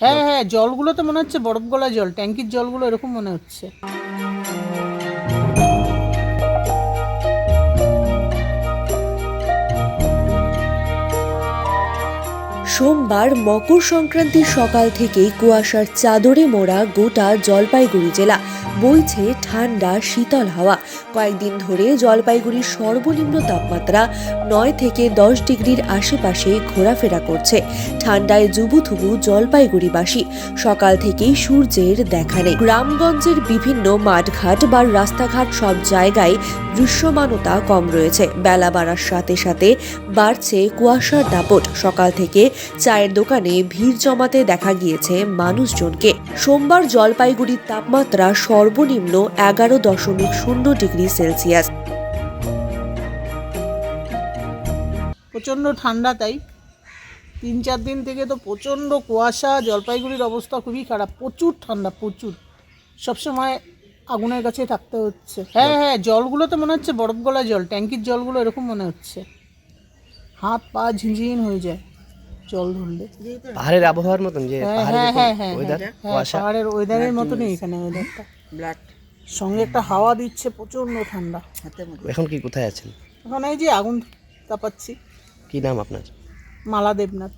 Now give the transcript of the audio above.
হ্যাঁ হ্যাঁ জলগুলো তো মনে হচ্ছে বরফ গলা জল ট্যাঙ্কির জলগুলো এরকম মনে হচ্ছে। সোমবার মকর সংক্রান্তির সকাল থেকেই কুয়াশার চাদরে মোড়া গোটা জলপাইগুড়ি জেলা। বইছে ঠান্ডা, শীতল হাওয়া। কয়েকদিন ধরে জলপাইগুড়ির সর্বনিম্ন তাপমাত্রা নয় থেকে দশ ডিগ্রির আশেপাশে ঘোরাফেরা করছে। ঠান্ডায় জুবুথুবু জলপাইগুড়িবাসী। সকাল থেকেই সূর্যের দেখা নেই। গ্রামগঞ্জের বিভিন্ন মাঠঘাট বা রাস্তাঘাট সব জায়গায় দৃশ্যমানতা কম রয়েছে। বেলা বাড়ার সাথে সাথে বাড়ছে কুয়াশার দাপট। সকাল থেকে চায়ের দোকানে ভিড় জমাতে দেখা গিয়েছে মানুষজনকে। সোমবার জলপাইগুড়ির তাপমাত্রা সর্বনিম্ন এগারো দশমিক শূন্য ডিগ্রি সেলসিয়াস। প্রচণ্ড ঠান্ডা তাই। তিন চার দিন থেকে তো প্রচণ্ড কুয়াশা, জলপাইগুড়ির অবস্থা খুবই খারাপ। প্রচুর ঠান্ডা, প্রচুর। সবসময় আগুনের কাছে থাকতে হচ্ছে। হ্যাঁ হ্যাঁ জলগুলো তো মনে হচ্ছে বরফ গলা জল, ট্যাঙ্কির জলগুলো এরকম মনে হচ্ছে। হাত পা ঝিনঝিন হয়ে যায়। জল ধরলে। পাহাড়ের আবহাওয়ার মতন যে হ্যাঁ হ্যাঁ হ্যাঁ হ্যাঁ ওয়েদার হ্যাঁ, কুয়াশা। পাহাড়ের ওয়েদারের মতনই এখানে ওয়েদারটা ব্ল্যাক সঙ্গে একটা হাওয়া দিচ্ছে প্রচণ্ড ঠান্ডা। এখন কি কোথায় আছেন? এখন এই যে আগুন তাপাচ্ছি। কি নাম আপনার? মালা দেবনাথ।